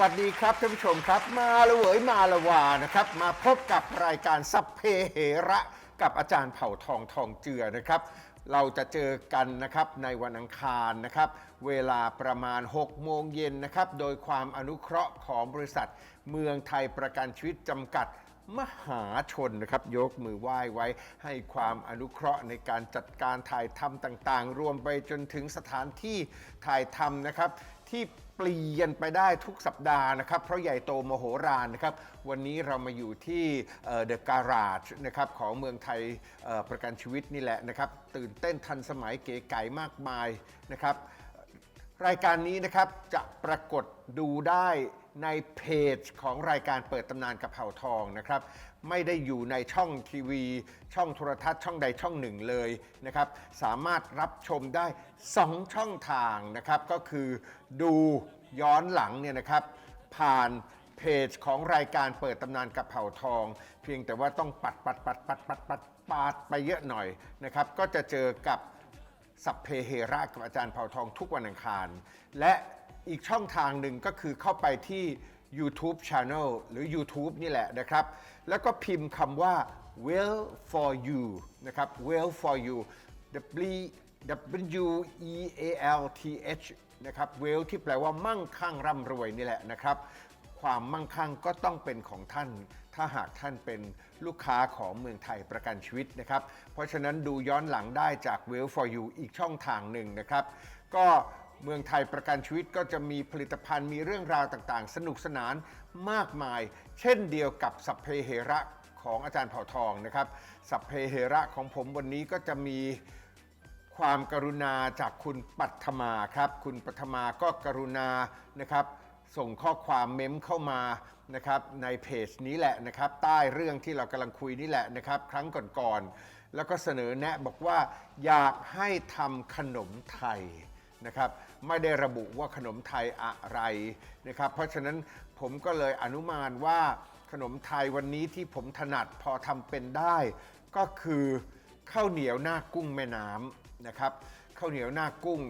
วัสดีครับท่านผู้ชมครับ มาละเวยมาละวานะครับ มาพบกับรายการสัพเพเหระ กับอาจารย์เผ่าทองทองเจือนะครับ เราจะเจอกันนะครับในวันอังคารนะครับ เวลาประมาณ 6 โมงเย็นนะครับ โดยความอนุเคราะห์ของบริษัท เมืองไทยประกันชีวิตจำกัดมหาชนนะครับ ยกมือไหว้ไว้ให้ความอนุเคราะห์ในการจัดการถ่ายทำต่างๆ รวมไปจนถึงสถานที่ถ่ายทำนะครับ ที่ เปลี่ยนไปได้ทุกสัปดาห์นะครับ เพราะใหญ่โตมโหฬารนะครับ วันนี้เรามาอยู่ที่เดอะการาจนะครับของเมืองไทยประกันชีวิตนี่แหละนะครับ ตื่นเต้นทันสมัยเก๋ไก๋มากมายนะครับ รายการนี้นะครับจะปรากฏดูได้ในเพจของรายการเปิดตำนานกับเผ่าทองนะครับ ไม่ได้อยู่ในช่องทีวี ช่องโทรทัศน์ช่องใดช่องหนึ่งเลยนะครับ สามารถรับชมได้ 2 ช่องทางนะครับ ก็คือดูย้อนหลังเนี่ยนะครับ ผ่านเพจของรายการเปิดตำนานกับเผ่าทอง เพียงแต่ว่าต้องปัดปัดปัดปัดปัดปัดปัดไปเยอะหน่อยนะครับ ก็จะเจอกับ สัพเพเหระกับอาจารย์เผ่าทองทุกวันอังคาร และอีกช่องทางหนึ่งก็คือเข้าไปที่ YouTube Channel หรือ YouTube นี่แหละนะครับ แล้วก็พิมพ์คำว่า well for you นะครับ well for you W W E A L T H นะครับ well ที่แปลว่ามั่งคั่งร่ำรวยนี่แหละนะครับ ความมั่งคั่งก็ต้องเป็นของท่าน ถ้าหากท่านเป็นลูกค้าของเมืองไทยประกันชีวิตนะครับ เพราะฉะนั้นดูย้อนหลังได้จาก Well for You อีกช่องทางหนึ่งนะครับ ก็เมืองไทยประกันชีวิตก็จะมีผลิตภัณฑ์มีเรื่องราวต่างๆ สนุกสนานมากมาย เช่นเดียวกับสัพเพเหระของอาจารย์เผ่าทองนะครับ สัพเพเหระของผมวันนี้ก็จะมีความกรุณาจากคุณปัทมาครับ คุณปัทมาก็กรุณานะครับ ส่งข้อความเม้มเข้ามานะครับในเพจนี้แหละนะครับใต้เรื่องที่เรากำลังคุยนี่แหละนะครับครั้งก่อนๆแล้วก็เสนอแนะบอกว่าอยากให้ทำขนมไทยนะครับไม่ได้ระบุว่าขนมไทยอะไรนะครับเพราะฉะนั้นผมก็เลยอนุมานว่าขนมไทยวันนี้ที่ผมถนัดพอทำเป็นได้ ก็คือข้าวเหนียวหน้ากุ้งแม่น้ำนะครับข้าวเหนียวหน้ากุ้ง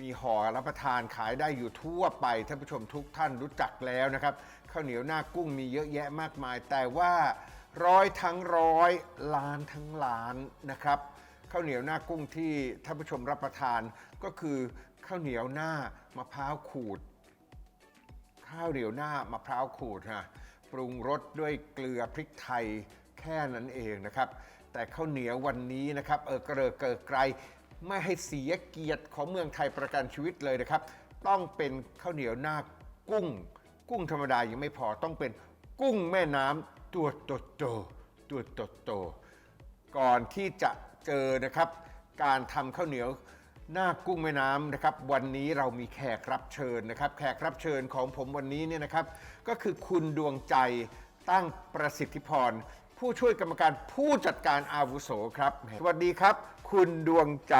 มีห่อรับประทานขายได้อยู่ทั่วไปท่านผู้ชมทุกท่านรู้จักแล้วนะครับข้าวเหนียวหน้ากุ้งมีเยอะแยะมากมาย แต่ว่าร้อยทั้งร้อยล้านทั้งล้านนะครับข้าวเหนียวหน้ากุ้งที่ท่านผู้ชมรับประทานก็คือข้าวเหนียวหน้ามะพร้าวขูด ข้าวเหนียวหน้ามะพร้าวขูดฮะปรุงรสด้วยเกลือพริกไทยแค่นั้นเองนะครับ แต่ข้าวเหนียววันนี้นะครับ เออกระเริกเกิดไกล ไม่ให้เสียเกียรติของเมืองไทยประกันชีวิตเลยนะครับ ต้องเป็นข้าวเหนียวหน้ากุ้ง กุ้งธรรมดายังไม่พอต้องเป็นกุ้งแม่น้ำตัวโตโตๆตัวโตโตๆก่อนที่จะเจอนะครับ การทำข้าวเหนียวหน้ากุ้งแม่น้ำนะครับ วันนี้เรามีแขกรับเชิญนะครับ แขกรับเชิญของผมวันนี้เนี่ยนะครับ ก็คือคุณดวงใจตั้งประสิทธิพรผู้ช่วยกรรมการผู้จัดการอาวุโสครับ สวัสดีครับ คุณดวงใจ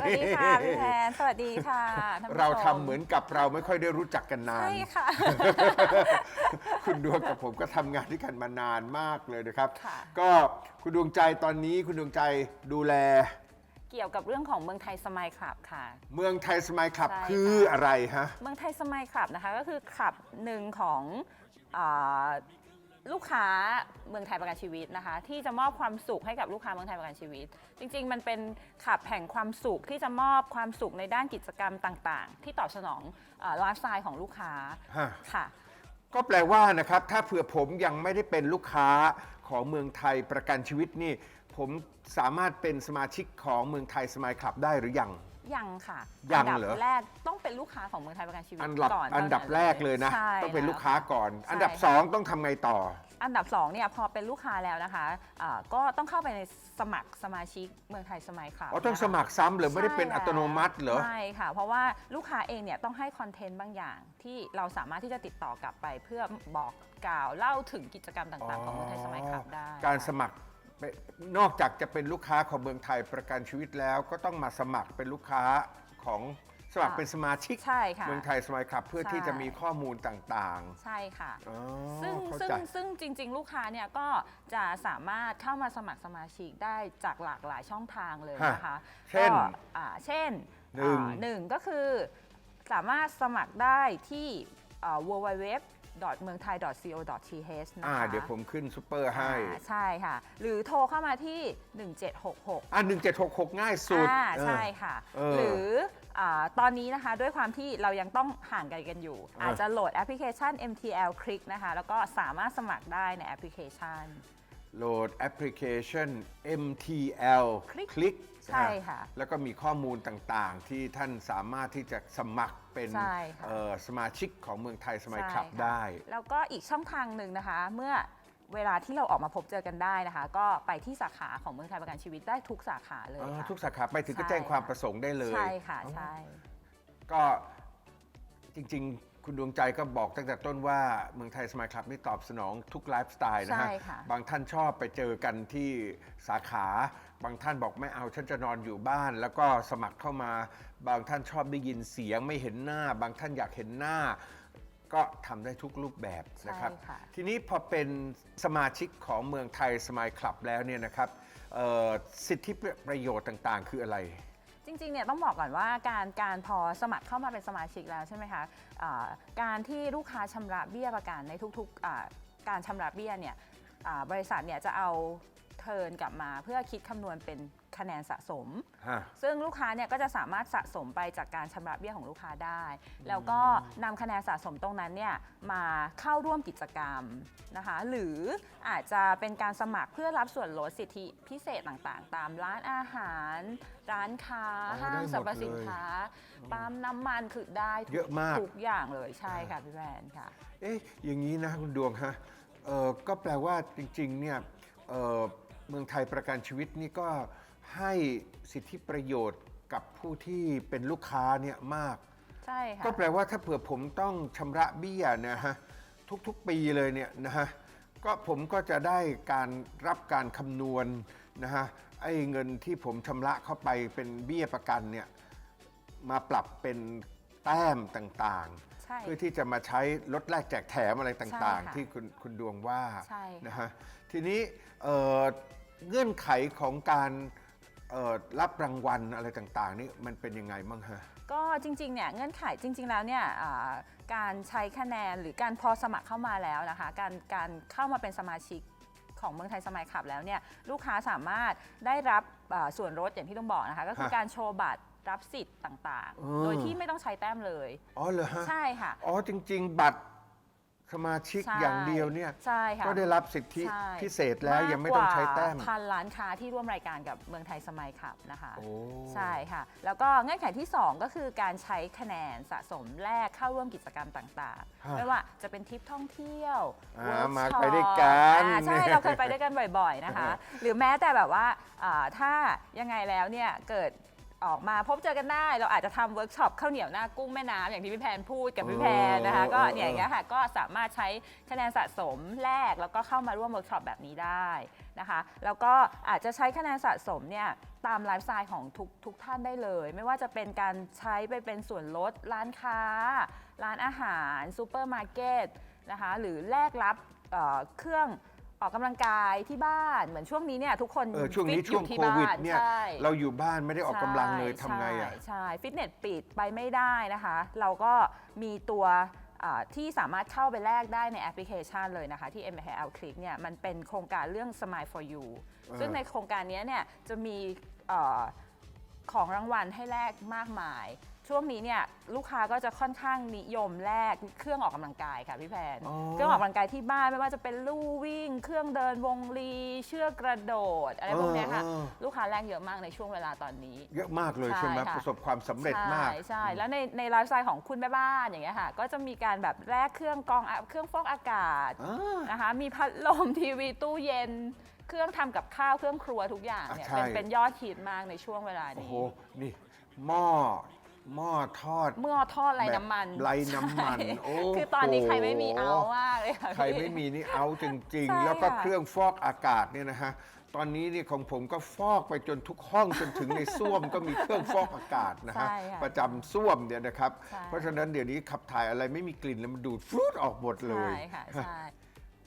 สวัสดีค่ะพี่แทนสวัสดีค่ะท่นผู้ชเราทำเหมือนกับเราไม่ค่อยได้รู้จักกันนาน ใช่ค่ะ คุณดวงกับผมก็ทำงานด้วยกันมานานมากเลยนะครับ ค่ะ ก็คุณดวงใจตอนนี้คุณดวงใจดูแล เกี่ยวกับเรื่องของเมืองไทยสมัยคลับค่ะ เมืองไทยสมัยคลับใช่ค่ะ คืออะไรฮะ เมืองไทยสมัยคลับนะคะก็คือคลับหนึ่งของอา ลูกค้าเมืองไทยประกันชีวิตนะคะ ที่จะมอบความสุขให้กับลูกค้าเมืองไทยประกันชีวิต จริง ๆ มันเป็นขับแห่งความสุขที่จะมอบความสุขในด้านกิจกรรมต่างๆ ที่ตอบสนองไลฟ์สไตล์ของลูกค้าฮะ ค่ะ ก็แปลว่านะครับ ถ้าเผื่อผมยังไม่ได้เป็นลูกค้าของเมืองไทยประกันชีวิตนี่ ผมสามารถเป็นสมาชิกของเมืองไทยสมัยคลับได้หรือยัง ยังค่ะยังอัดับเหรอ แรกต้องเป็นลูกค้าของเมืองไทยประกันชีวิตอันดับก่อนอันดับแรกเลยนะ ใช่ต้องเป็นค่ะลูกค้าก่อน ใช่อันดับค่ะ สองต้องทำไงต่อ อันดับ2เนี่ยพอเป็นลูกค้าแล้วนะคะอ่าก็ต้องเข้าไปในสมัครสมาชิกเมืองไทยสมัยค่ะอ๋อต้องสมัครซ้ำเหรือไม่ได้เป็นใช่อัตโนมัติเหรอไม่ค่ะ เพราะว่าลูกค้าเองเนี่ยต้องให้คอนเทนต์บางอย่าง ที่เราสามารถที่จะติดต่อกลับไป เพื่อบอกกล่าวเล่าถึงกิจกรรมต่างๆ ของเมืองไทยสมัยครับได้ การสมัคร เป็นนอกจากจะเป็นลูกค้าของเมืองไทยประกันชีวิตแล้ว ก็ต้องมาสมัครเป็นลูกค้าของสมัครเป็นสมาชิกใช่ค่ะเมืองไทยสมัยครับ เพื่อใช่ ที่จะมีข้อมูลต่างใช่ค่ะ ๆอ๋อซึ่งเข้าซึ่งใจ ซึ่งจริง ๆ ลูกค้าเนี่ยก็จะสามารถเข้ามาสมัครสมาชิกได้จากหลากหลายช่องทางเลยนะคะเช่นก็อ่าเช่นหนึ่ง อ่าหนึ่งก็คือสามารถสมัครได้ที่ w w w เมืองไทย co.th นะคะอ่าเดี๋ยวผมขึ้นซูเปอร์ให้ อ่าใช่ค่ะ หรือโทรเข้ามาที่ 1766 อ่าหนึ่งเจ็ดหกหกง่ายสุด อ่าเออใช่ค่ะ เออหรืออาตอนนี้นะคะด้วยความที่เรายังต้องห่างไกลกันอยู่ อ่า อาจจะโหลดแอปพลิเคชัน MTL Click นะคะ แล้วก็สามารถสมัครได้ในแอปพลิเคชัน โหลดแอปพลิเคชัน MTL คลิกคลิก ใช่ค่ะแล้วก็มีข้อมูลต่างๆ ที่ท่านสามารถที่จะสมัครเป็นใช่ค่ะ เอ่อสมาชิกของเมืองไทยสมัยใช่คลับค่ะได้ แล้วก็อีกช่องทางหนึ่งนะคะ เมื่อเวลาที่เราออกมาพบเจอกันได้นะคะ ก็ไปที่สาขาของเมืองไทยประกันชีวิตได้ทุกสาขาเลยอ๋อค่ะ ทุกสาขาไปถึงก็ใช่ แจ้งความค่ะประสงค์ได้เลยใช่ค่ะใช่ ก็จริงๆ คุณดวงใจก็บอกตั้งแต่ต้นว่าเมืองไทยสมัยคลับนี่ตอบสนองทุกไลฟ์สไตล์นะฮะ ใช่ค่ะบางท่านชอบไปเจอกันที่สาขา บางท่านบอกไม่เอาฉันจะนอนอยู่บ้าน แล้วก็สมัครเข้ามา บางท่านชอบได้ยินเสียงไม่เห็นหน้า บางท่านอยากเห็นหน้า ก็ทำได้ทุกรูปแบบนะครับ ใช่ค่ะ ทีนี้พอเป็นสมาชิกของเมืองไทยสมัยคลับแล้วเนี่ยนะครับเอ่อสิทธิประโยชน์ต่างๆ คืออะไร จริงๆ เนี่ยต้องบอกก่อนว่าการการพอสมัครเข้ามาเป็นสมาชิกแล้วใช่ไหมคะอ่าการที่ลูกค้าชำระเบี้ยประกันในทุกๆอ่าการชำระเบี้ยเนี่ยอ่าบริษัทเนี่ยจะเอา เทิร์นกลับมาเพื่อคิดคำนวณเป็นคะแนนสะสม ฮะ ซึ่งลูกค้าเนี่ยก็จะสามารถสะสมไปจากการชำระเบี้ยของลูกค้าได้ แล้วก็นำคะแนนสะสมตรงนั้นเนี่ยมาเข้าร่วมกิจกรรมนะคะ หรืออาจจะเป็นการสมัครเพื่อรับส่วนลดสิทธิพิเศษต่างๆ ตามร้านอาหาร ร้านค้าอ๋อห้าได้งหมดสรรพสินค้าปั๊มน้ำมันคือได้ทุกเยอะมาก ทุกอย่างเลยใช่ค่ะพี่แวนค่ะ เอ๊ะอย่างนี้นะคุณดวงฮะเอ่อก็แปลว่าจริงๆเนี่ยเอ่อ เมืองไทยประกันชีวิตนี่ก็ให้สิทธิประโยชน์กับผู้ที่เป็นลูกค้าเนี่ยมาก ใช่ค่ะ ก็แปลว่าถ้าเผื่อผมต้องชำระเบี้ยนะฮะทุกๆปีเลยเนี่ยนะฮะก็ผมก็จะได้การรับการคำนวณนะฮะไอ้เงินที่ผมชำระเข้าไปเป็นเบี้ยประกันเนี่ยมาปรับเป็นแต้มต่างๆใช่เพื่อที่จะมาใช้ลดแลกแจกแถมอะไรต่างใช่ๆค่ะที่คุณคุณดวงว่าใช่ค่ะนะฮะ ทีนี้เอ่อเงื่อนไขของการเอ่อรับรางวัลอะไรต่างๆ นี่มันเป็นยังไงบ้างฮะก็จริงๆเนี่ยเงื่อนไขจริง ๆ แล้วเนี่ยอ่าการใช้คะแนนหรือการพอสมัครเข้ามาแล้วนะคะการการเข้ามาเป็นสมาชิกของเมืองไทยสมัยขับแล้วเนี่ยลูกค้าสามารถได้รับอ่าส่วนลดอย่างที่ต้องบอกนะคะก็คือฮะการโชว์บัตรรับสิทธิ์ต่างอืๆมโดยที่ไม่ต้องใช้แต้มเลย อ๋อเหรอฮะใช่ค่ะ อ๋อจริง ๆ บัตร สมาชิกใช่อย่างเดียวเนี่ย ใช่ค่ะก็ได้รับสิทธิใช่พิเศษแล้วยังไม่ต้องใช้แต้มากกว่าพันล้านค้าที่ร่วมรายการกับเมืองไทยสมัยขับนะคะ โอ้ ใช่ค่ะ แล้วก็เงื่อนไขที่ 2 ก็คือการใช้คะแนนสะสมแลกเข้าร่วมกิจกรรมต่างฮะๆ ไม่ว่าจะเป็นทริปท่องเที่ยว อ่า workshop มาไปด้วยกันอ่าใช่ เราเคยไปด้วยกันบ่อยๆนะคะ หรือแม้แต่แบบว่าอ่าถ้ายังไงแล้วเนี่ยเกิด ออกมาพบเจอกันได้ เราอาจจะทำเวิร์กช็อปข้าวเหนียวหน้ากุ้งแม่น้ำอย่างที่พี่แพนพูดกับพี่แพนนะคะเออก็เออเนี่ยอย่างเงี้ยค่ะก็สามารถใช้คะแนนสะสมแลกแล้วก็เข้ามาร่วมเวิร์กช็อปแบบนี้ได้นะคะ แล้วก็อาจจะใช้คะแนนสะสมเนี่ยตามไลฟ์สไตล์ของทุกทุกท่านได้เลย ไม่ว่าจะเป็นการใช้ไปเป็นส่วนลดร้านค้า ร้านอาหารซูเปอร์มาร์เก็ตนะคะหรือแลกรับเอ่อเครื่อง ออกกำลังกายที่บ้านเหมือนช่วงนี้เนี่ยทุกคนเออช่วงนี้ฟิตอช่วงยู่ที่โควิดบ้านเนี่ยใช่เราอยู่บ้านไม่ได้ออกกำลังเลยทำไงอะ ใช่ใช่ฟิตเนสปิดไปไม่ได้นะคะ เราก็มีตัวอ่าที่สามารถเข้าไปแลกได้ในแอปพลิเคชันเลยนะคะ ที่ m h l Click เนี่ยมันเป็นโครงการเรื่อง Smile for You อ่าซึ่งในโครงการนี้เนี่ยจะมีเอ่อของรางวัลให้แลกมากมาย ช่วงนี้เนี่ยลูกค้าก็จะค่อนข้างนิยมแลกเครื่องออกกำลังกายค่ะพี่แพน อ๋อ เครื่องออกกำลังกายที่บ้านไม่ว่าจะเป็นลู่วิ่ง เครื่องเดินวงลี เชือกกระโดด อะไรพวกเนี้ยค่ะเออ ลูกค้าแลกเยอะมากในช่วงเวลาตอนนี้ เยอะมากเลยใช่ใช่ไหมค่ะ ประสบความสำเร็จมาก ใช่ใช่แล้วในในไลฟ์สไตล์ของคุณแม่บ้านอย่างเงี้ยค่ะ ก็จะมีการแบบแลกเครื่องกรองอะเครื่องฟอกอากาศอ่านะคะ มีพัดลมทีวีตู้เย็น เครื่องทำกับข้าวเครื่องครัวทุกอย่างเนี่ยใช่ เป็นเป็นยอดฮิตมากในช่วงเวลาโอ้นี้ โห นี่ หม้อ หม้อทอดเมื่อทอดไรน้ำมันแบบไร้น้ำมันใช่โอ้คือตอนนี้โหใครไม่มีเอามากเลยค่ะใครพี่ไม่มีนี่เอาจริงใช่ๆแล้วก็ค่ะเครื่องฟอกอากาศเนี่ยนะฮะตอนนี้นี่ของผมก็ฟอกไปจนทุกห้องจนถึงในส้วมก็มีเครื่องฟอกอากาศนะฮะใช่ค่ะประจำส้วมเนี่ยนะครับใช่เพราะฉะนั้นเดี๋ยวนี้ขับถ่ายอะไรไม่มีกลิ่นแล้วมันดูดฟรุดออกหมดเลยใช่ค่ะใช่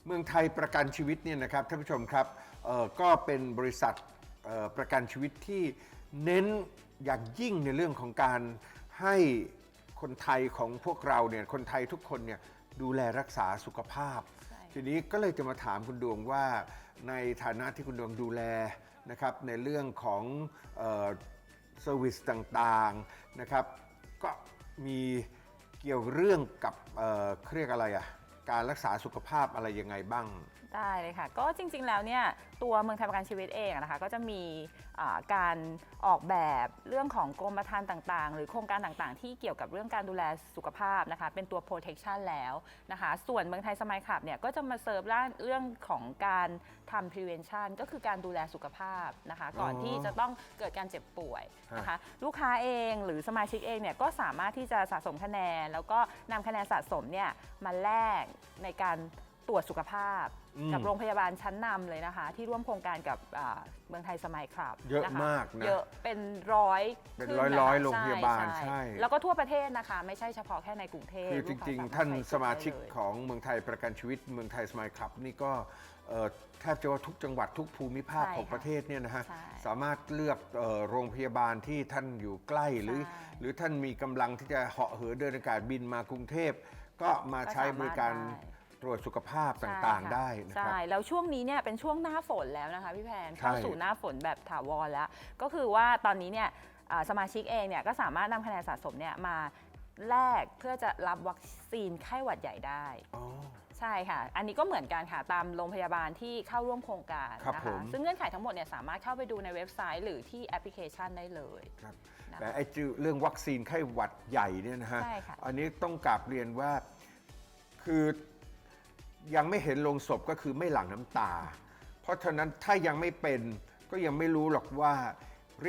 เมืองไทยประกันชีวิตเนี่ยนะครับท่านผู้ชมครับเอ่อก็เป็นบริษัทเอ่อประกันชีวิตที่ เน้นอย่างยิ่งในเรื่องของการให้คนไทยของพวกเราเนี่ยคนไทยทุกคนเนี่ยดูแลรักษาสุขภาพใช่ทีนี้ก็เลยจะมาถามคุณดวงว่า ในฐานะที่คุณดวงดูแลนะครับในเรื่องของเซอร์วิสต่างๆนะครับก็มีเกี่ยวเรื่องกับเอ่อเขาเรียกอะไรอะ่ะการรักษาสุขภาพอะไรยังไงบ้าง ได้เลยค่ะ ก็จริงๆแล้วเนี่ยตัวเมืองไทยประกันชีวิตเองอะนะคะก็จะมีอ่าการออกแบบเรื่องของกรมธรรม์ต่างๆ หรือโครงการต่างๆ ที่เกี่ยวกับเรื่องการดูแลสุขภาพนะคะเป็นตัว protection แล้วนะคะส่วนเมืองไทยสมัยขับเนี่ยก็จะมาเซิร์ฟเรื่องของการทำ prevention ก็คือการดูแลสุขภาพนะคะก่อนอ๋อ ที่จะต้องเกิดการเจ็บป่วยฮะนะคะลูกค้าเองหรือสมาชิกเองเนี่ยก็สามารถที่จะสะสมคะแนน แล้วก็นำคะแนนสะสมเนี่ยมาแลกในการตรวจสุขภาพอืม กับโรงพยาบาลชั้นนำเลยนะคะ ที่ร่วมโครงการกับอ่าเมืองไทยสมัยครับเยอะนคมากนะเยอะเป็นร้อยเป็นขึ้ร้อยนะคะร้อยโรงพยาบาลใช่ แล้วก็ทั่วประเทศนะคะ ไม่ใช่เฉพาะแค่ในกรุงเทพคือจลูกค้ริงสๆท่านใส่สมาชิกได้เลย ของเมืองไทยประกันชีวิตเมืองไทยสมายคลับนี่ก็เอ่อแทบจะว่าทุกจังหวัดทุกภูมิภาคใช่ของค่ะประเทศเนี่ยนะฮะใช่สามารถเลือกเอ่อโรงพยาบาลที่ท่านอยู่ใกล้หรือ ใช่หรือท่านมีกำลังที่จะเหาะเหินเดินอากาศบินมากรุงเทพ ก็มาใช้บริการก็สามารถได้ ตรวจสุขภาพต่างๆ ได้นะคใช่รับแล้วช่วงนี้เนี่ยเป็นช่วงหน้าฝนแล้วนะคะพี่แพนใช่เข้าสู่หน้าฝนแบบถาวรแล้ว ก็คือว่าตอนนี้เนี่ยอ่าสมาชิกเองเนี่ยก็สามารถนำคะแนนสะสมเนี่ยมาแลกเพื่อจะรับวัคซีนไข้หวัดใหญ่ได้อ๋อใช่ค่ะ อันนี้ก็เหมือนกันค่ะตามโรงพยาบาลที่เข้าร่วมโครงการครับนะผคะมซึ่งเงื่อนไขทั้งหมดเนี่ยสามารถเข้าไปดูในเว็บไซต์หรือที่แอปพลิเคชันได้เลยครับนะคะแต่ไอ้จื่อเรื่องวัคซีนไข้หวัดใหญ่เนี่ยนะฮะใช่ค่ะอันนี้ต้องกราบเรียนว่าคือ ยังไม่เห็นลงศพก็คือไม่หลั่งน้ำตา เพราะฉะนั้นถ้ายังไม่เป็นก็ยังไม่รู้หรอกว่า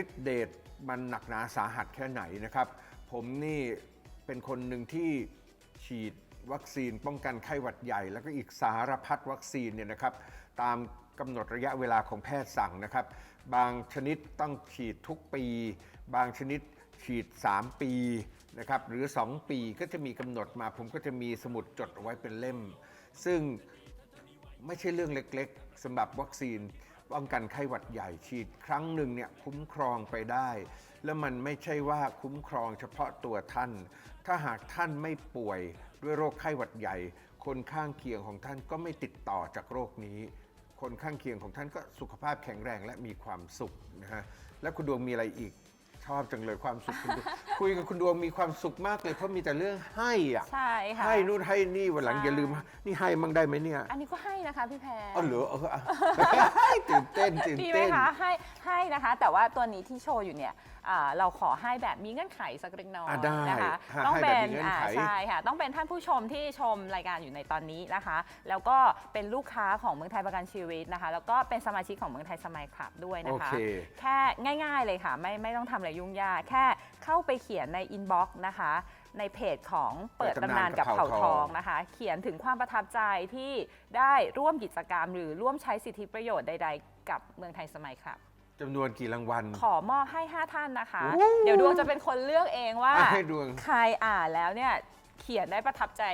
ฤทธิเดชมันหนักหนาสาหัสแค่ไหนนะครับ ผมนี่เป็นคนหนึ่งที่ฉีดวัคซีนป้องกันไข้หวัดใหญ่ แล้วก็อีกสารพัดวัคซีนเนี่ยนะครับ ตามกำหนดระยะเวลาของแพทย์สั่งนะครับ บางชนิดต้องฉีดทุกปี บางชนิดฉีด 3 ปีนะครับหรือ 2 ปีก็จะมีกำหนดมาผมก็จะมีสมุดจดเอาไว้เป็นเล่ม ซึ่งไม่ใช่เรื่องเล็กๆสำหรับวัคซีนป้องกันไข้หวัดใหญ่ฉีดครั้งหนึ่งเนี่ยคุ้มครองไปได้ แล้วมันไม่ใช่ว่าคุ้มครองเฉพาะตัวท่าน ถ้าหากท่านไม่ป่วยด้วยโรคไข้หวัดใหญ่ คนข้างเคียงของท่านก็ไม่ติดต่อจากโรคนี้ คนข้างเคียงของท่านก็สุขภาพแข็งแรงและมีความสุขนะฮะแล้วคุณดวงมีอะไรอีก ชอบจังเลยความสุขคุณดวงคุยกับคุณดวงมีความสุขมากเลยเพราะมีแต่เรื่องให้อะใช่ค่ะ ให้นู่นให้นี่วันหลังใช่ อย่าลืม นี่ให้มั่งได้ไหมเนี่ยอันนี้ก็ให้นะคะพี่แพร อ๋อเหรอเอออะ ตื่นเต้นตื่นดีไหมเต้น คะให้ให้นะคะ แต่ว่าตัวนี้ที่โชว์อยู่เนี่ย อ่าเราขอให้แบบมีเงื่อนไขสักเล็กน้อยอะได้นะคะฮะต้องให้เป็แบบนมีเงื่อนไข อ่าใช่ค่ะต้องเป็นท่านผู้ชมที่ชมรายการอยู่ในตอนนี้นะคะ แล้วก็เป็นลูกค้าของเมืองไทยประกันชีวิตนะคะ แล้วก็เป็นสมาชิกของเมืองไทยสมัยคลับด้วยโอนะคะ เค แค่ง่ายๆเลยค่ะ ไม่ไม่ต้องทำอะไรยุ่งยากแค่เข้าไปเขียนในอินบ็อกซ์นะคะ ในเพจของเปิดตำนานกับเผ่าทองนะคะ เขียนถึงความประทับใจที่ได้ร่วมกิจกรรม หรือร่วมใช้สิทธิประโยชน์ใด ๆ กับเมืองไทยสมัยครับ จำนวนกี่รางวัล ขอมอบให้ 5 ท่านนะคะ โอ้เดี๋ยวดวงจะเป็นคนเลือกเองว่า อะให้ดวง ใครอ่านแล้วเนี่ยเขียนได้ประทับใจ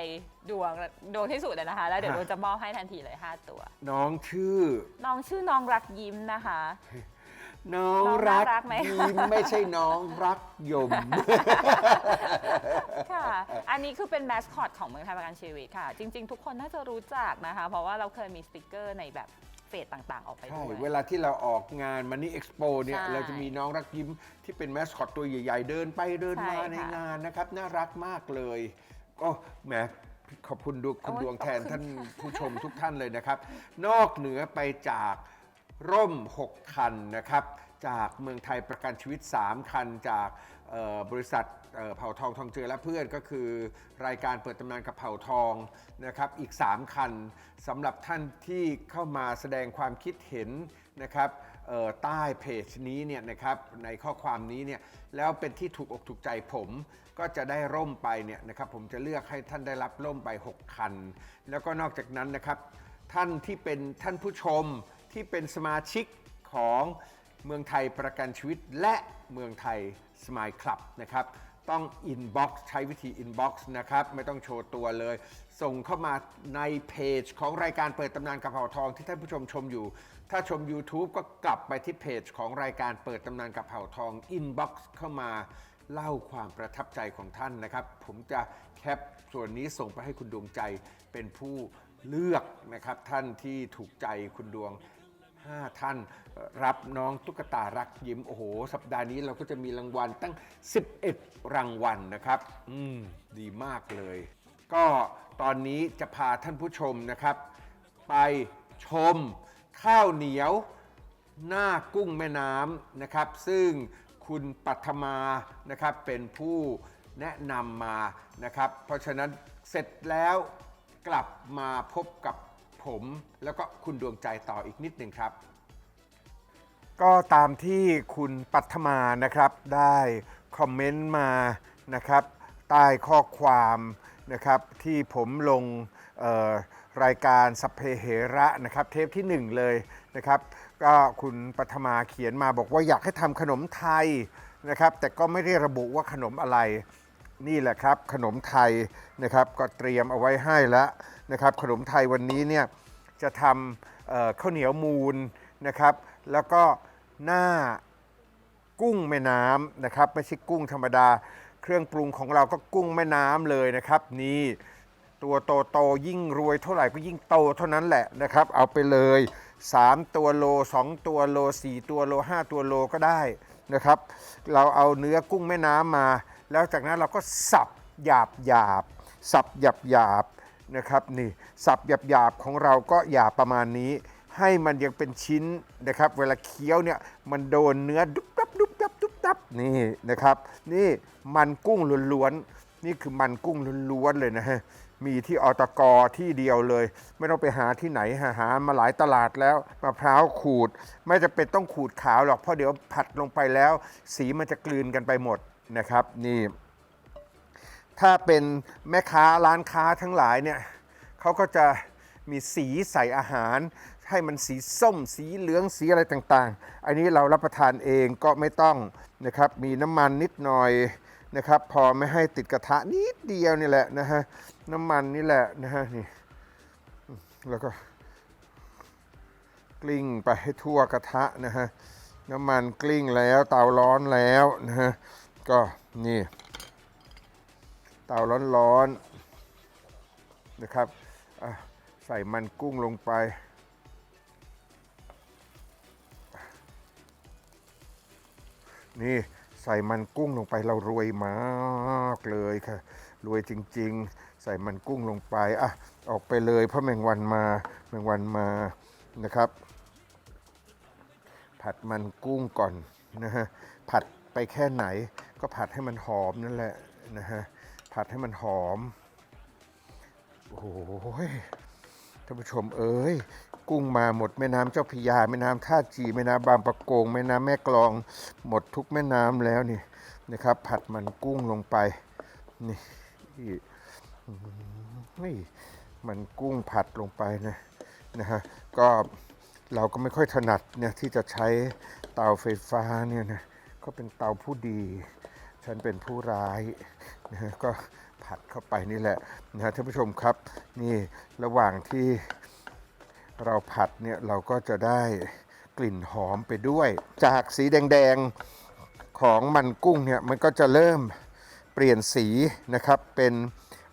ดวงดวงที่สุดเลยนะคะ แล้วเดี๋ยวฮะ ดวงจะมอบให้ทันทีเลย 5 ตัว น้องชื่อ น้องชื่อน้องรักยิ้มนะคะ น้องน้องรักน่ารักไหม ยิ้มไม่ใช่น้องรักยม ค่ะ อันนี้คือเป็นแมสคอตของเมืองไทยประกันชีวิตค่ะ จริง ๆ ทุกคนน่าจะรู้จักนะคะ เพราะว่าเราเคยมีสติกเกอร์ในแบบ เฟสต่างๆ ออกไปใช่ด้วย เวลาที่เราออกงานมันนี่เอ็กซ์โปเนี่ย ใช่เราจะมีน้องรักยิ้มที่เป็นแมสคอตตัวใหญ่ ๆ เดินไปเดินมาใช่ในค่ะงานนะครับ น่ารักมากเลย ก็แหมขอบคุณดวงคุณโอ้ยดวงแทนขอบคุณ ท่านผู้ชมทุกท่านเลยนะครับ นอกเหนือไปจากร่ม 6 คันนะครับ จากเมืองไทยประกันชีวิต 3 คัน จากบริษัทเผ่าทองทองเจอและเพื่อนก็คือ รายการเปิดตำนานกับเผ่าทองนะครับอีก 3 คันสำหรับท่านที่เข้ามาแสดงความคิดเห็นนะครับใต้เพจนี้เนี่ยนะครับในข้อความนี้เนี่ยแล้วเป็นที่ถูกอกถูกใจผม ก็จะได้ร่มไปเนี่ยนะครับผมจะเลือกให้ท่านได้รับร่มไป 6 คัน แล้วก็นอกจากนั้นนะครับท่านที่เป็นท่านผู้ชมที่เป็นสมาชิกของ เมืองไทยประกันชีวิตและเมืองไทยสมายคลับนะครับ ต้องอินบ็อกซ์ใช้วิธีอินบ็อกซ์นะครับ ไม่ต้องโชว์ตัวเลย ส่งเข้ามาในเพจของรายการเปิดตำนานกระเพราทองที่ท่านผู้ชมชมอยู่ ถ้าชม YouTube ก็กลับไปที่เพจของรายการเปิดตำนานกระเพราทองอินบ็อกซ์เข้ามาเล่าความประทับใจของท่านนะครับ ผมจะแคปส่วนนี้ส่งไปให้คุณดวงใจเป็นผู้เลือกนะครับท่านที่ถูกใจคุณดวง 5 ท่านเอ่อรับน้องตุ๊กตารักยิ้ม โอ้โห สัปดาห์นี้เราก็จะมีรางวัลตั้ง 11 รางวัลนะครับ อืม ดีมากเลย ก็ตอนนี้จะพาท่านผู้ชมนะครับ ไปชมข้าวเหนียว หน้ากุ้งแม่น้ำนะครับ ซึ่งคุณปัทมานะครับเป็นผู้แนะนำมานะครับ เพราะฉะนั้นเสร็จแล้วกลับมาพบกับ ผม แล้วก็คุณดวงใจต่ออีกนิดหนึ่งครับ ก็ตามที่คุณปัทมานะครับได้คอมเมนต์มานะครับใต้ข้อความนะครับที่ผมลงรายการสัพเพเหระนะครับเทปที่หนึ่งเลยนะครับ ก็คุณปัทมาเขียนมาบอกว่าอยากให้ทำขนมไทยนะครับ แต่ก็ไม่ได้ระบุว่าขนมอะไร นี่แหละครับขนมไทยนะครับก็เตรียมเอาไว้ให้แล้วนะครับขนมไทยวันนี้เนี่ยจะทำข้าวเหนียวมูลนะครับแล้วก็หน้ากุ้งแม่น้ำนะครับไม่ใช่กุ้งธรรมดา เครื่องปรุงของเราก็กุ้งแม่น้ำเลยนะครับ นี่ตัวโตโตๆยิ่งรวยเท่าไหร่ก็ยิ่งโตเท่านั้นแหละนะครับ เอาไปเลย 3 ตัวโล 2 ตัวโล 4 ตัวโล 5 ตัวโลก็ได้นะครับ เราเอาเนื้อกุ้งแม่น้ำมา แล้วจากนั้นเราก็สับหยาบหยาบสับหยาบหยาบนะครับนี่สับหยาบหยาบของเราก็หยาบประมาณนี้ ให้มันยังเป็นชิ้นนะครับ เวลาเคี้ยวเนี่ยมันโดนเนื้อดุบดับดุบดับดุบดับนี่นะครับ นี่มันกุ้งล้วนๆนี่คือมันกุ้งล้วนๆเลยนะฮะมีที่อตกที่เดียวเลย ไม่ต้องไปหาที่ไหนหาหามาหลายตลาดแล้วมะพร้าวขูด ไม่จะเป็นต้องขูดขาวหรอกเพราะเดี๋ยวผัดลงไปแล้ว สีมันจะกลืนกันไปหมด นะครับนี่ ถ้าเป็นแม่ค้าร้านค้าทั้งหลายเนี่ยเขาก็จะมีสีใส่อาหาร ให้มันสีส้ม สีเหลืองสีอะไรต่างๆ อันนี้เรารับประทานเองก็ไม่ต้องนะครับมีน้ำมันนิดหน่อยนะครับ พอไม่ให้ติดกระทะนิดเดียวนี่แหละนะฮะน้ำมันนี่แหละนะฮะนี่แล้วก็กลิ้งไปให้ทั่วกระทะนะฮะน้ำมันกลิ้งแล้วเตาร้อนแล้วนะฮะ ก็นี่ เตาร้อนๆนะครับ ใส่มันกุ้งลงไป นี่ใส่มันกุ้งลงไปเรารวยมากเลยค่ะ รวยจริง ๆ ใส่มันกุ้งลงไปอะออกไปเลยเพราะแมงวันมาแมงวันมานะครับ ผัดมันกุ้งก่อนนะฮะผัดไปแค่ไหน ก็ผัดให้มันหอมนั่นแหละนะฮะผัดให้มันหอมโอ้โหท่านผู้ชมเอ้ยกุ้งมาหมดแม่น้ำเจ้าพยาแม่น้ำท่าจีแม่น้ำบางปะกงแม่น้ำแม่กลองหมดทุกแม่น้ำแล้วนี่นะครับ ผัดมันกุ้งลงไปนี่นี่มันกุ้งผัดลงไปนะนะฮะก็เราก็ไม่ค่อยถนัดเนี่ยที่จะใช้เตาไฟฟ้าเนี่ยนะก็เป็นเตาผู้ดี ฉันเป็นผู้ร้ายนะก็ผัดเข้าไปนี่แหละนะฮะท่านผู้ชมครับนี่ระหว่างที่เราผัดเนี่ยเราก็จะได้กลิ่นหอมไปด้วย จากสีแดงๆของมันกุ้งเนี่ยมันก็จะเริ่มเปลี่ยนสีนะครับเป็น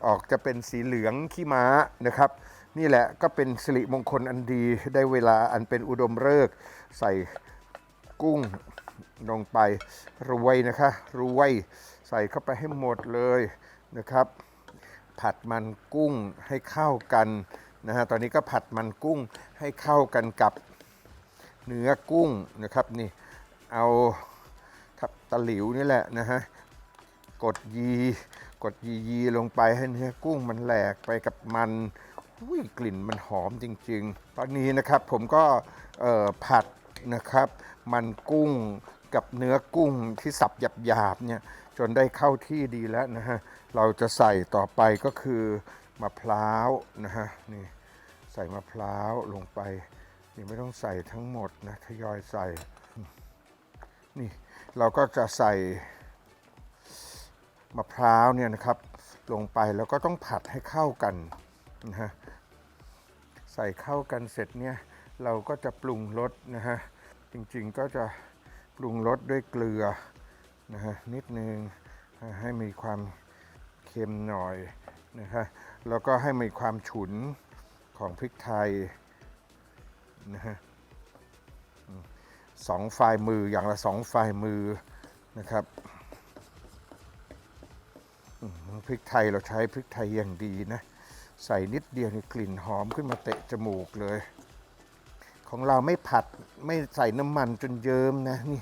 ออกจะเป็นสีเหลืองขี้ม้านะครับ นี่แหละก็เป็นสิริมงคลอันดีได้เวลาอันเป็นอุดมฤกษ์ใส่กุ้ง ลงไปรวยนะคะรวยใส่เข้าไปให้หมดเลยนะครับ ผัดมันกุ้งให้เข้ากันนะฮะตอนนี้ก็ผัดมันกุ้งให้เข้ากันกับเนื้อกุ้งนะครับนี่เอาทับตะหลิวนี่แหละนะฮะกดยีกดยียีลงไปให้เนื้อกุ้งมันแหลกไปกับมันอุ้ยกลิ่นมันหอมจริง ๆ ตอนนี้นะครับผมก็ผัด นะครับ มันกุ้งกับเนื้อกุ้งที่สับหยาบๆเนี่ยจนได้เข้าที่ดีแล้วนะฮะเราจะใส่ต่อไปก็คือมะพร้าวนะฮะนี่ใส่มะพร้าวลงไปนี่ไม่ต้องใส่ทั้งหมดนะทยอยใส่นี่เราก็จะใส่มะพร้าวเนี่ยนะครับลงไปแล้วก็ต้องผัดให้เข้ากันนะฮะใส่เข้ากันเสร็จเนี่ย เราก็จะปรุงรสนะฮะ จริงๆก็จะปรุงรสด้วยเกลือนะฮะนิดนึงให้มีความเค็มหน่อยนะคะแล้วก็ให้มีความฉุนของพริกไทยนะฮะสองฝ่ายมืออย่างละสองฝ่ายมือนะครับพริกไทยเราใช้พริกไทยอย่างดีนะ ใส่นิดเดียวนี่กลิ่นหอมขึ้นมาเตะจมูกเลย ของเราไม่ผัดไม่ใส่น้ำมันจนเยิ้มนะนี่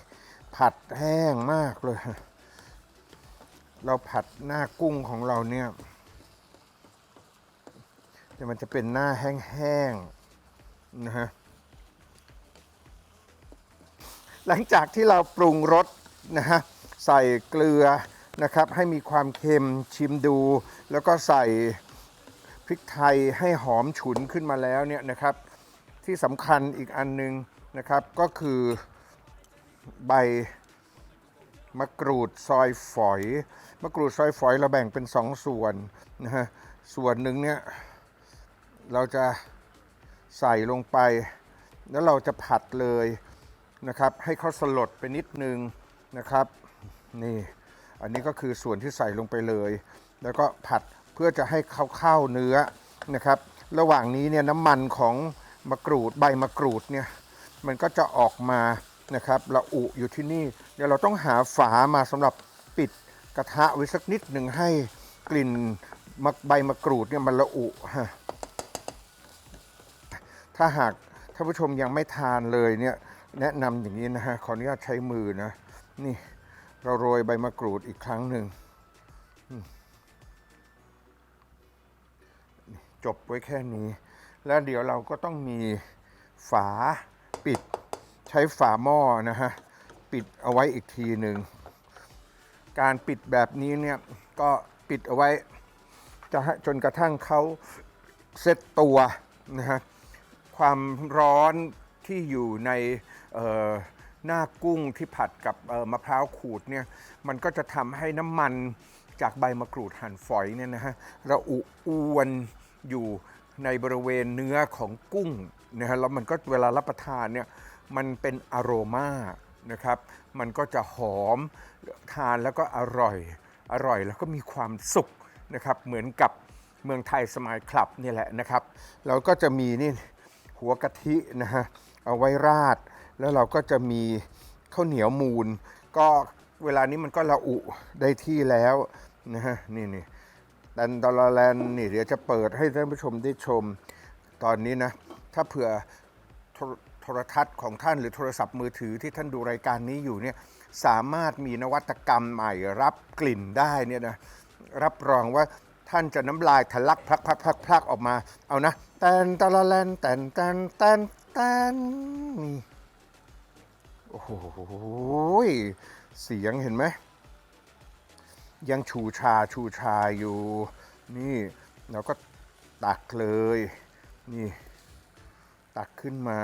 ผัดแห้งมากเลย เราผัดหน้ากุ้งของเราเนี่ยแต่มันจะเป็นหน้าแห้งๆนะฮะหลังจากที่เราปรุงรสนะฮะใส่เกลือนะครับให้มีความเค็มชิมดู แล้วก็ใส่พริกไทยให้หอมฉุนขึ้นมาแล้วเนี่ยนะครับ ที่สำคัญอีกอันหนึงนะครับก็คือใบมะกรูดซอยฝอย มะกรูดซอยฝอยเราแบ่งเป็นสองส่วนนะฮะส่วนหนึ่งเนี่ยเราจะใส่ลงไป แล้วเราจะผัดเลยนะครับ ให้เขาสลดไปนิดนึงนะครับนี่อันนี้ก็คือส่วนที่ใส่ลงไปเลย แล้วก็ผัดเพื่อจะให้เขาเข้าเนื้อนะครับ ระหว่างนี้เนี่ยน้ำมันของ มะกรูดใบมะกรูดเนี่ยมันก็จะออกมานะครับระอุอยู่ที่นี่ เดี๋ยวเราต้องหาฝามาสำหรับปิดกระทะไว้สักนิดหนึ่งให้กลิ่นมะใบมะกรูดเนี่ยมันระอุฮะถ้าหากท่านผู้ชมยังไม่ทานเลยเนี่ยแนะนำอย่างนี้นะฮะขออนุญาตใช้มือนะนี่เราโรยใบมะกรูดอีกครั้งหนึ่งจบไว้แค่นี้ แล้วเดี๋ยวเราก็ต้องมีฝาปิดใช้ฝาหม้อนะฮะ ปิดเอาไว้อีกทีหนึ่ง การปิดแบบนี้เนี่ยก็ปิดเอาไว้ จะจนกระทั่งเขาเซ็ตตัวนะฮะ ความร้อนที่อยู่ในหน้ากุ้งที่ผัดกับมะพร้าวขูดเนี่ยมันก็จะทำให้น้ำมันจากใบมะกรูดหั่นฝอยเนี่ยนะฮะระอุอวนอยู่ ในบริเวณเนื้อของกุ้งนะฮะแล้วมันก็เวลารับประทานเนี่ยมันเป็นอโรมานะครับมันก็จะหอมทานแล้วก็อร่อยอร่อยแล้วก็มีความสุขนะครับเหมือนกับเมืองไทยสมายคลับนี่แหละนะครับเราก็จะมีนี่หัวกะทินะฮะเอาไว้ราด แล้วเราก็จะมีข้าวเหนียวมูนก็เวลานี้มันก็ระอุได้ที่แล้วนะฮะนี่นี่ ดันดอลลแลนด์นี่เดี๋ยวจะเปิดให้ท่านผู้ชมได้ชมตอนนี้นะ ถ้าเผื่อโทรโทรทัศน์ของท่านหรือโทรศัพท์มือถือที่ท่านดูรายการนี้อยู่เนี่ยสามารถมีนวัตกรรมใหม่รับกลิ่นได้เนี่ยนะรับรองว่าท่านจะน้ำลายทะลักพลักพลักพลักพลักออกมา เอานะแตนตะละแลนแตนแตนแตนแตนนี่โอ้โหเสียงเห็นไหม ยังชูชาชูชาอยู่ นี่เราก็ตักเลย นี่ ตักขึ้นมา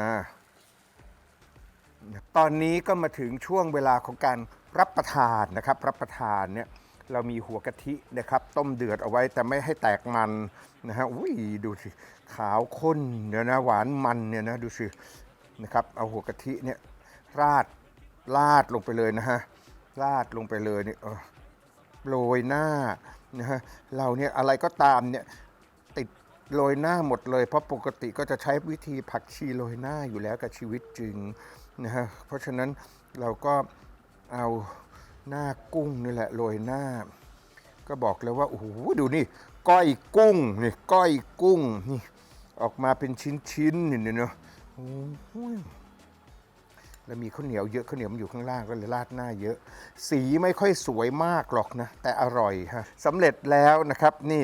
ตอนนี้ก็มาถึงช่วงเวลาของการรับประทานนะครับ รับประทานเนี่ยเรามีหัวกะทินะครับ ต้มเดือดเอาไว้แต่ไม่ให้แตกมันนะฮะอุ้ยดูสิขาวข้นเนี่ยนะหวานมันเนี่ยนะดูสินะครับเอาหัวกะทิเนี่ยราดราดลงไปเลยนะฮะราดลงไปเลยเนี่ย โรยหน้านะฮะเราเนี่ยอะไรก็ตามเนี่ยติดโรยหน้าหมดเลย เพราะปกติก็จะใช้วิธีผักชีโรยหน้าอยู่แล้วกับชีวิตจริงนะฮะเพราะฉะนั้นเราก็เอาหน้ากุ้งนี่แหละโรยหน้า ก็บอกเลยว่าโอ้โหดูนี่ ก้อยกุ้งนี่ก้อยกุ้งนี่ออกมาเป็นชิ้นๆนี่เนาะ แล้วมีข้าวเหนียวเยอะข้าวเหนียวมันอยู่ข้างล่างก็เลยราดหน้าเยอะ สีไม่ค่อยสวยมากหรอกนะ แต่อร่อยฮะสำเร็จแล้วนะครับนี่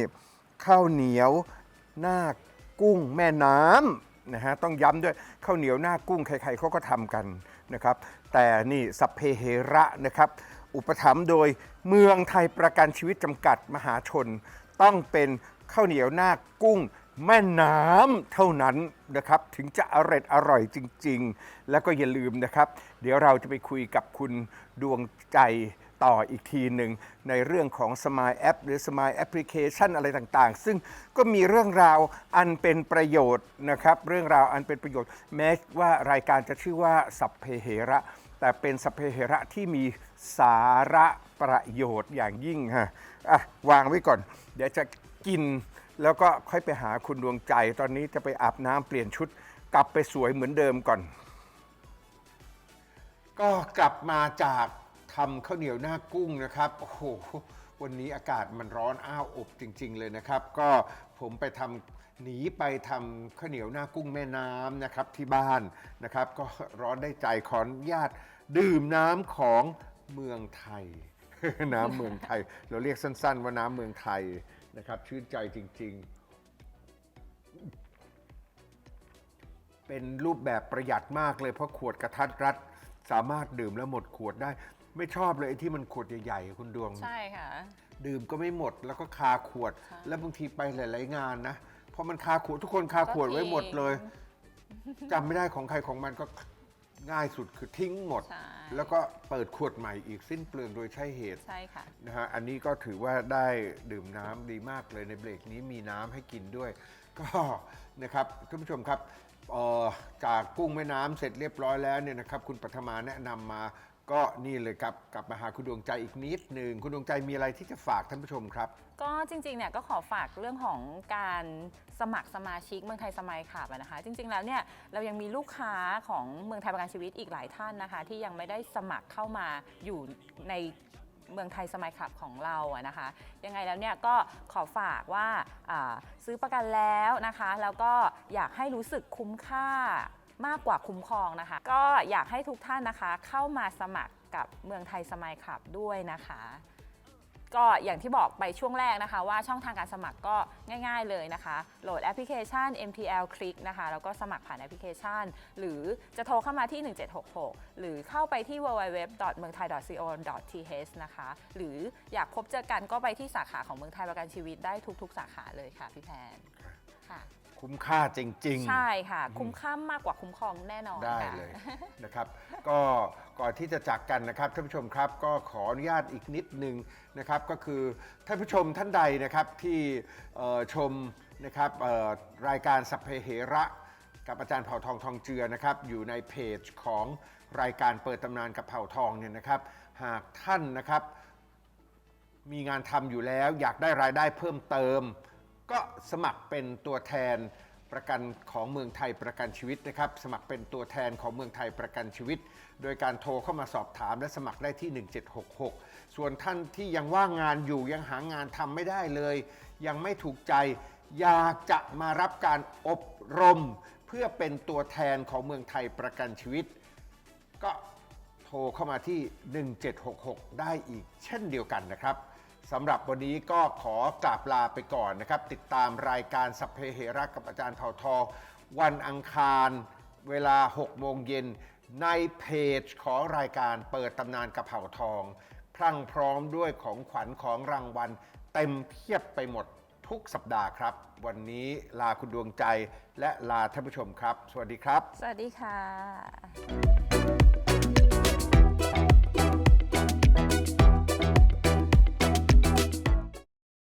ข้าวเหนียวหน้ากุ้งแม่น้ำนะฮะต้องย้ำด้วยข้าวเหนียวหน้ากุ้งใครๆเขาก็ทำกันนะครับ แต่นี่สัพเพเหระนะครับ อุปถัมภ์โดยเมืองไทยประกันชีวิตจำกัดมหาชน ต้องเป็นข้าวเหนียวหน้ากุ้ง แม่น้ำเท่านั้นนะครับถึงจะอร่อยอร่อยจริง ๆ แล้วก็อย่าลืมนะครับ เดี๋ยวเราจะไปคุยกับคุณดวงใจต่ออีกทีหนึ่งในเรื่องของสมายแอป หรือสมายแอปพลิเคชันอะไรต่างๆ ซึ่งก็มีเรื่องราวอันเป็นประโยชน์นะครับ เรื่องราวอันเป็นประโยชน์ แม้ว่ารายการจะชื่อว่าสัพเพเหระ แต่เป็นสัพเพเหระที่มีสาระประโยชน์อย่างยิ่งฮะอะวางไว้ก่อน เดี๋ยวจะกิน แล้วก็ค่อยไปหาคุณดวงใจ ตอนนี้จะไปอาบน้ำเปลี่ยนชุด กลับไปสวยเหมือนเดิมก่อน ก็กลับมาจากทำข้าวเหนียวหน้ากุ้งนะครับโอ้โหวันนี้อากาศมันร้อนอ้าวอบจริง ๆ เลยนะครับ ก็ผมไปทำหนีไปทำข้าวเหนียวหน้ากุ้งแม่น้ำนะครับที่บ้านนะครับ ก็ร้อนได้ใจขออนุญาตดื่มน้ำของเมืองไทย น้ำเมืองไทย เราเรียกสั้น ๆ ว่าน้ำเมืองไทย นะครับ ชื่นใจจริง ๆ เป็นรูปแบบประหยัดมากเลย เพราะขวดกระทัดรัด สามารถดื่มแล้วหมดขวดได้ ไม่ชอบเลยไอ้ที่มันขวดใหญ่ๆ คุณดวง ใช่ค่ะ ดื่มก็ไม่หมดแล้วก็คาขวดใช่แล้วบางทีไปหลาย ๆ งานนะเพราะมันคาขวดทุกคนคาขวดไว้หมดเลยจำไม่ได้ของใครของมันก็ ง่ายสุดคือทิ้งหมด ใช่ แล้วก็เปิดขวดใหม่อีกสิ้นเปลืองโดยใช่เหตุใช่ค่ะ นะฮะอันนี้ก็ถือว่าได้ดื่มน้ำดีมากเลยในเบรกนี้มีน้ำให้กินด้วย ก็นะครับท่านผู้ชมครับเอ่อจากกุ้งแม่น้ำเสร็จเรียบร้อยแล้วเนี่ยนะครับคุณปัทมาแนะนำมา ก็นี่เลยครับกลับมาหาคุณดวงใจอีกนิดหนึ่งคุณดวงใจมีอะไรที่จะฝากท่านผู้ชมครับ ก็จริงๆเนี่ยก็ขอฝากเรื่องของการสมัครสมาชิกเมืองไทยสมัยขับอะนะคะ จริง ๆแล้วเนี่ยเรายังมีลูกค้าของเมืองไทยประกันชีวิตอีกหลายท่านนะคะ ที่ยังไม่ได้สมัครเข้ามาอยู่ในเมืองไทยสมัยขับของเราอะนะคะ ยังไงแล้วเนี่ยก็ขอฝากว่าอ่าซื้อประกันแล้วนะคะ แล้วก็อยากให้รู้สึกคุ้มค่า มากกว่าคุ้มครองนะคะ ก็อยากให้ทุกท่านนะคะ เข้ามาสมัครกับเมืองไทยสมัยขับด้วยนะคะ ก็อย่างที่บอกไปช่วงแรกนะคะ ว่าช่องทางการสมัครก็ง่าย ๆเลยนะคะ โหลดแอปพลิเคชัน MTL Click นะคะ แล้วก็สมัครผ่านแอปพลิเคชัน หรือจะโทรเข้ามาที่ 1766 หรือเข้าไปที่ www.meungthai.co.th นะคะ หรืออยากพบเจอกันก็ไปที่สาขาของเมืองไทยประกันชีวิตได้ทุก ๆ สาขาเลยค่ะพี่แพนค่ะ คุ้มค่าจริง ๆ ใช่ค่ะ คุ้มค่ามากกว่าคุ้มครองแน่นอนได้ค่ะ เลยนะครับ ก็ก่อนที่จะจากกันนะครับท่านผู้ชมครับก็ขออนุญาตอีกนิดนึงนะครับก็คือท่านผู้ชมท่านใดนะครับที่เอ่อชมนะครับเอ่อรายการสัพเพเหระ กับอาจารย์เผ่าทองทองเจือนะครับอยู่ในเพจของรายการเปิดตำนานกับเผ่าทองเนี่ยนะครับ หากท่านนะครับ มีงานทำอยู่แล้วอยากได้รายได้เพิ่มเติม ก็สมัครเป็นตัวแทนประกันของเมืองไทยประกันชีวิตนะครับ สมัครเป็นตัวแทนของเมืองไทยประกันชีวิต โดยการโทรเข้ามาสอบถามและสมัครได้ที่ 1766 ส่วนท่านที่ยังว่างงานอยู่ยังหางานทำไม่ได้เลย ยังไม่ถูกใจอยากจะมารับการอบรม เพื่อเป็นตัวแทนของเมืองไทยประกันชีวิต ก็โทรเข้ามาที่ 1766 ได้อีกเช่นเดียวกันนะครับ สำหรับวันนี้ก็ขอกราบลาไปก่อนนะครับ ติดตามรายการสัพเพเหระกับอาจารย์เผ่าทอง วันอังคารเวลา 6 โมงเย็น ในเพจของรายการเปิดตำนานกับเผ่าทอง พรั่งพร้อมด้วยของขวัญของรางวัล เต็มเพียบไปหมดทุกสัปดาห์ครับ วันนี้ลาคุณดวงใจและลาท่านผู้ชมครับ สวัสดีครับ สวัสดีค่ะ